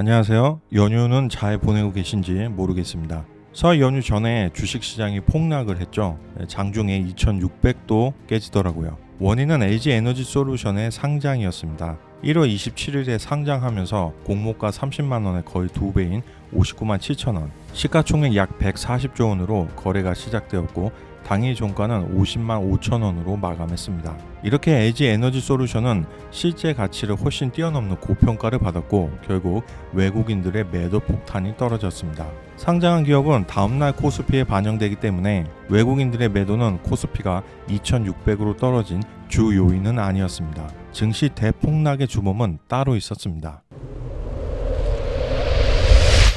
안녕하세요. 연휴는 잘 보내고 계신지 모르겠습니다. 설 연휴 전에 주식시장이 폭락을 했죠. 네, 장중에 2,600도 깨지더라고요. 원인은 LG 에너지 솔루션의 상장이었습니다. 1월 27일에 상장하면서 공모가 30만 원의 거의 두 배인 59만 7천 원, 시가총액 약 140조 원으로 거래가 시작되었고 당일 종가는 50만 5천 원으로 마감했습니다. 이렇게 LG 에너지 솔루션은 실제 가치를 훨씬 뛰어넘는 고평가를 받았고 결국 외국인들의 매도 폭탄이 떨어졌습니다. 상장한 기업은 다음날 코스피에 반영되기 때문에 외국인들의 매도는 코스피가 2,600으로 떨어진 주 요인은 아니었습니다. 증시 대폭락의 주범은 따로 있었습니다.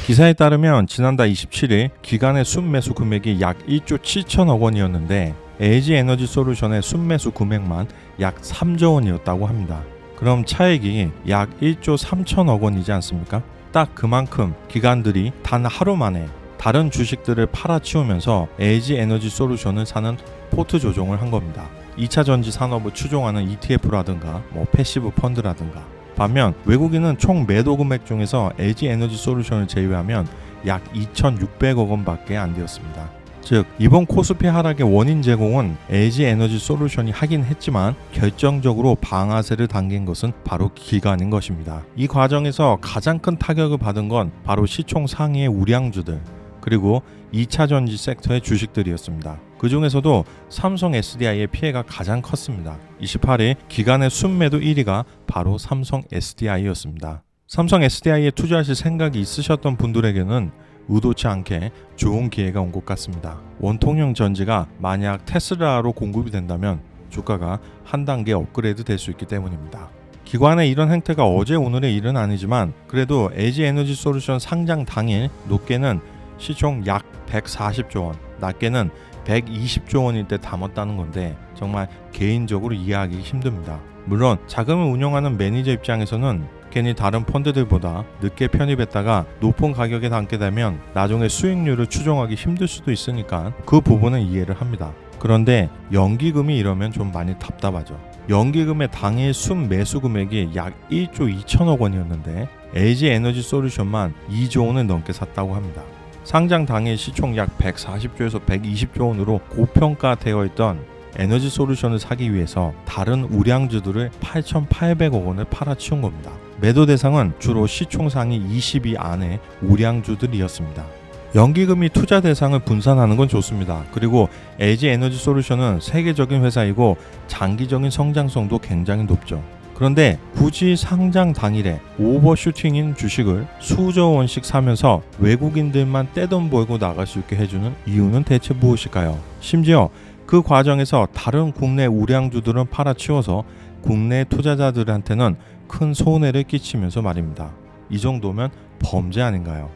기사에 따르면 지난달 27일 기간의 순매수 금액이 약 1조 7천억 원이었는데 LG 에너지 솔루션의 순매수 금액만 약 3조 원이었다고 합니다. 그럼 차액이 약 1조 3천억 원이지 않습니까? 딱 그만큼 기관들이 단 하루 만에 다른 주식들을 팔아치우면서 LG 에너지 솔루션을 사는 포트 조정을 한 겁니다. 2차 전지 산업을 추종하는 ETF라든가 뭐 패시브 펀드라든가 반면 외국인은 총 매도 금액 중에서 LG 에너지 솔루션을 제외하면 약 2,600억 원밖에 안 되었습니다. 즉 이번 코스피 하락의 원인 제공은 LG 에너지 솔루션이 하긴 했지만 결정적으로 방아쇠를 당긴 것은 바로 기관인 것입니다. 이 과정에서 가장 큰 타격을 받은 건 바로 시총 상위의 우량주들 그리고 2차 전지 섹터의 주식들이었습니다. 그 중에서도 삼성 SDI의 피해가 가장 컸습니다. 28일 기간의 순매도 1위가 바로 삼성 SDI였습니다. 삼성 SDI에 투자하실 생각이 있으셨던 분들에게는 의도치 않게 좋은 기회가 온 것 같습니다. 원통형 전지가 만약 테슬라로 공급이 된다면 주가가 한 단계 업그레이드 될 수 있기 때문입니다. 기관의 이런 행태가 어제 오늘의 일은 아니지만 그래도 LG 에너지 솔루션 상장 당일 높게는 시총 약 140조 원, 낮게는 120조 원일 때 담았다는 건데 정말 개인적으로 이해하기 힘듭니다. 물론 자금을 운영하는 매니저 입장에서는 괜히 다른 펀드들보다 늦게 편입했다가 높은 가격에 담게 되면 나중에 수익률을 추정하기 힘들 수도 있으니까 그 부분은 이해를 합니다. 그런데 연기금이 이러면 좀 많이 답답하죠. 연기금의 당일 순 매수 금액이 약 1조 2천억 원이었는데 LG 에너지 솔루션만 2조 원을 넘게 샀다고 합니다. 상장 당일 시총 약 140조에서 120조 원으로 고평가되어 있던 에너지 솔루션을 사기 위해서 다른 우량주들을 8,800억 원을 팔아치운 겁니다. 매도 대상은 주로 시총 상위 20위 안에 우량주들이었습니다. 연기금이 투자 대상을 분산하는 건 좋습니다. 그리고 LG 에너지 솔루션은 세계적인 회사이고 장기적인 성장성도 굉장히 높죠. 그런데 굳이 상장 당일에 오버슈팅인 주식을 수조 원씩 사면서 외국인들만 떼돈 벌고 나갈 수 있게 해주는 이유는 대체 무엇일까요? 심지어 그 과정에서 다른 국내 우량주들은 팔아치워서 국내 투자자들한테는 큰 손해를 끼치면서 말입니다. 이 정도면 범죄 아닌가요?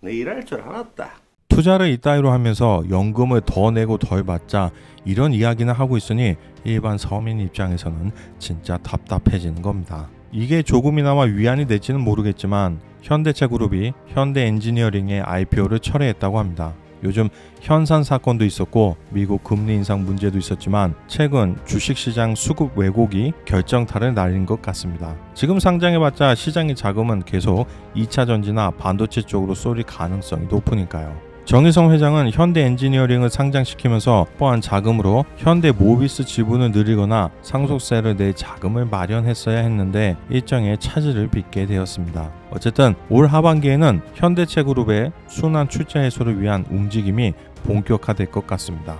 내 일할 줄 알았다. 투자를 이따위로 하면서 연금을 더 내고 덜 받자 이런 이야기는 하고 있으니 일반 서민 입장에서는 진짜 답답해지는 겁니다. 이게 조금이나마 위안이 될지는 모르겠지만 현대차 그룹이 현대 엔지니어링의 IPO를 철회했다고 합니다. 요즘 현산 사건도 있었고 미국 금리 인상 문제도 있었지만 최근 주식시장 수급 왜곡이 결정타를 날린 것 같습니다. 지금 상장해봤자 시장의 자금은 계속 2차 전지나 반도체 쪽으로 쏠릴 가능성이 높으니까요. 정의성 회장은 현대 엔지니어링을 상장시키면서 뽀한 자금으로 현대 모비스 지분을 늘리거나 상속세를 낼 자금을 마련했어야 했는데 일정의 차질을 빚게 되었습니다. 어쨌든 올 하반기에는 현대차 그룹의 순환 출자 해소를 위한 움직임이 본격화될 것 같습니다.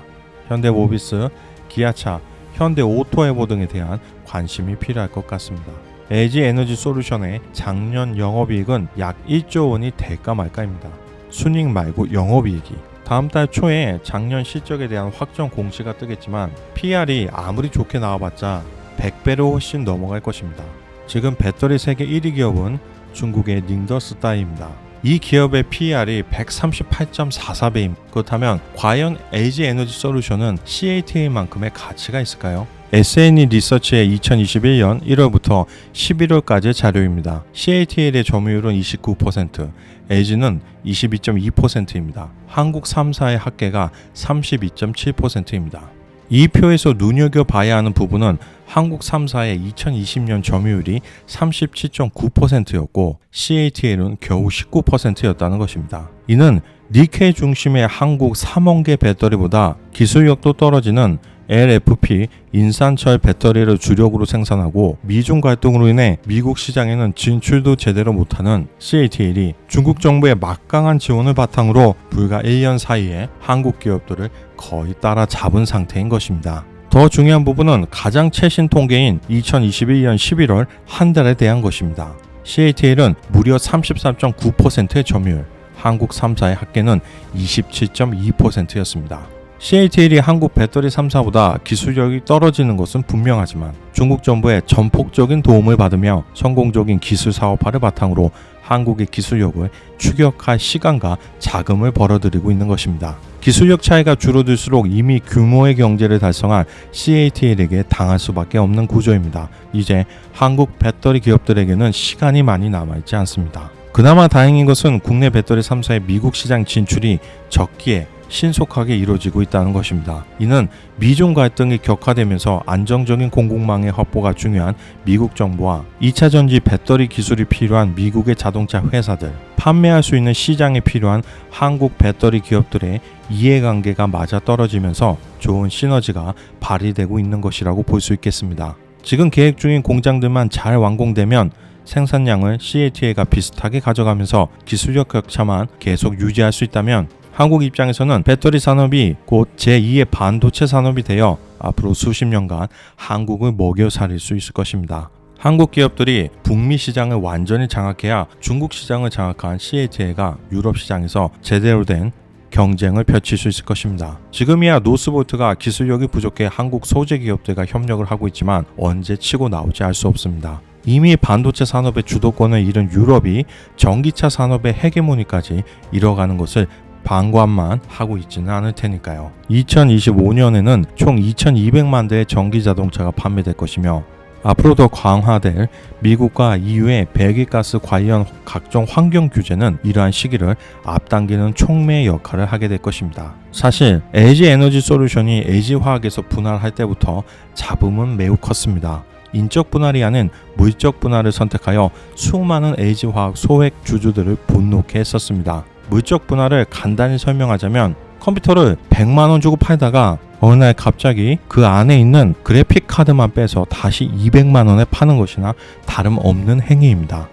현대 모비스, 기아차, 현대 오토에보 등에 대한 관심이 필요할 것 같습니다. LG 에너지 솔루션의 작년 영업이익은 약 1조 원이 될까 말까입니다. 순익 말고 영업이익이 다음 달 초에 작년 실적에 대한 확정 공시가 뜨겠지만 PR이 아무리 좋게 나와봤자 100배로 훨씬 넘어갈 것입니다. 지금 배터리 세계 1위 기업은 중국의 닝더스타입니다. 이 기업의 PER이 138.44배임. 그렇다면 과연 LG 에너지 솔루션은 CATA만큼의 가치가 있을까요? SNE 리서치의 2021년 1월부터 11월까지의 자료입니다. CATL의 점유율은 29%, LG는 22.2%입니다. 한국 3사의 합계가 32.7%입니다. 이 표에서 눈여겨봐야 하는 부분은 한국 3사의 2020년 점유율이 37.9%였고 CATL은 겨우 19%였다는 것입니다. 이는 니케 중심의 한국 3원계 배터리보다 기술력도 떨어지는 LFP 인산철 배터리를 주력으로 생산하고 미중 갈등으로 인해 미국 시장에는 진출도 제대로 못하는 CATL이 중국 정부의 막강한 지원을 바탕으로 불과 1년 사이에 한국 기업들을 거의 따라잡은 상태인 것입니다. 더 중요한 부분은 가장 최신 통계인 2021년 11월 한 달에 대한 것입니다. CATL은 무려 33.9%의 점유율, 한국 3사의 합계는 27.2%였습니다. CATL이 한국 배터리 3사보다 기술력이 떨어지는 것은 분명하지만 중국 정부의 전폭적인 도움을 받으며 성공적인 기술 사업화를 바탕으로 한국의 기술력을 추격할 시간과 자금을 벌어들이고 있는 것입니다. 기술력 차이가 줄어들수록 이미 규모의 경제를 달성한 CATL에게 당할 수밖에 없는 구조입니다. 이제 한국 배터리 기업들에게는 시간이 많이 남아있지 않습니다. 그나마 다행인 것은 국내 배터리 3사의 미국 시장 진출이 적기에 신속하게 이루어지고 있다는 것입니다. 이는 미중 갈등이 격화되면서 안정적인 공급망의 확보가 중요한 미국 정부와 2차 전지 배터리 기술이 필요한 미국의 자동차 회사들, 판매할 수 있는 시장에 필요한 한국 배터리 기업들의 이해관계가 맞아 떨어지면서 좋은 시너지가 발휘되고 있는 것이라고 볼 수 있겠습니다. 지금 계획 중인 공장들만 잘 완공되면 생산량을 CATL과 비슷하게 가져가면서 기술력 격차만 계속 유지할 수 있다면 한국 입장에서는 배터리 산업이 곧 제2의 반도체 산업이 되어 앞으로 수십 년간 한국을 먹여 살릴 수 있을 것입니다. 한국 기업들이 북미 시장을 완전히 장악해야 중국 시장을 장악한 CATL가 유럽 시장에서 제대로 된 경쟁을 펼칠 수 있을 것입니다. 지금이야 노스볼트가 기술력이 부족해 한국 소재 기업들과 협력을 하고 있지만 언제 치고 나올지 알 수 없습니다. 이미 반도체 산업의 주도권을 잃은 유럽이 전기차 산업의 헤게모니까지 잃어가는 것을 방관만 하고 있지는 않을 테니까요. 2025년에는 총 2200만 대의 전기 자동차가 판매될 것이며 앞으로 더 강화될 미국과 EU의 배기가스 관련 각종 환경 규제는 이러한 시기를 앞당기는 촉매 역할을 하게 될 것입니다. 사실 LG 에너지 솔루션이 LG 화학에서 분할할 때부터 잡음은 매우 컸습니다. 인적 분할이 아닌 물적 분할을 선택하여 수많은 LG 화학 소액 주주들을 분노케 했었습니다. 물적 분할을 간단히 설명하자면 컴퓨터를 100만 원 주고 팔다가 어느 날 갑자기 그 안에 있는 그래픽 카드만 빼서 다시 200만 원에 파는 것이나 다름없는 행위입니다.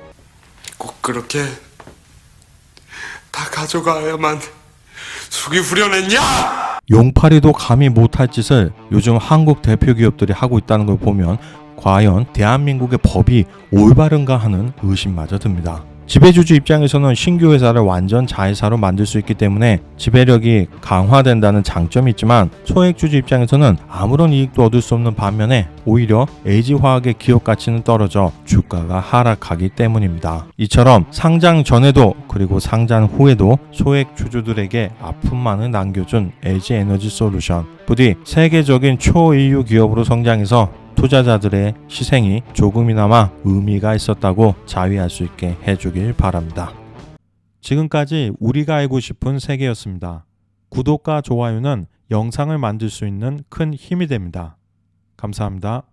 꼭 그렇게 다 가져가야만 속이 후련했냐? 용팔이도 감히 못할 짓을 요즘 한국 대표 기업들이 하고 있다는 걸 보면 과연 대한민국의 법이 올바른가 하는 의심마저 듭니다. 지배주주 입장에서는 신규 회사를 완전 자회사로 만들 수 있기 때문에 지배력이 강화된다는 장점이 있지만 소액주주 입장에서는 아무런 이익도 얻을 수 없는 반면에 오히려 LG화학의 기업 가치는 떨어져 주가가 하락하기 때문입니다. 이처럼 상장 전에도 그리고 상장 후에도 소액 주주들에게 아픔만을 남겨준 LG에너지 솔루션 부디 세계적인 초인류 기업으로 성장해서 투자자들의 희생이 조금이나마 의미가 있었다고 자위할 수 있게 해주길 바랍니다. 지금까지 우리가 알고 싶은 세계였습니다. 구독과 좋아요는 영상을 만들 수 있는 큰 힘이 됩니다. 감사합니다.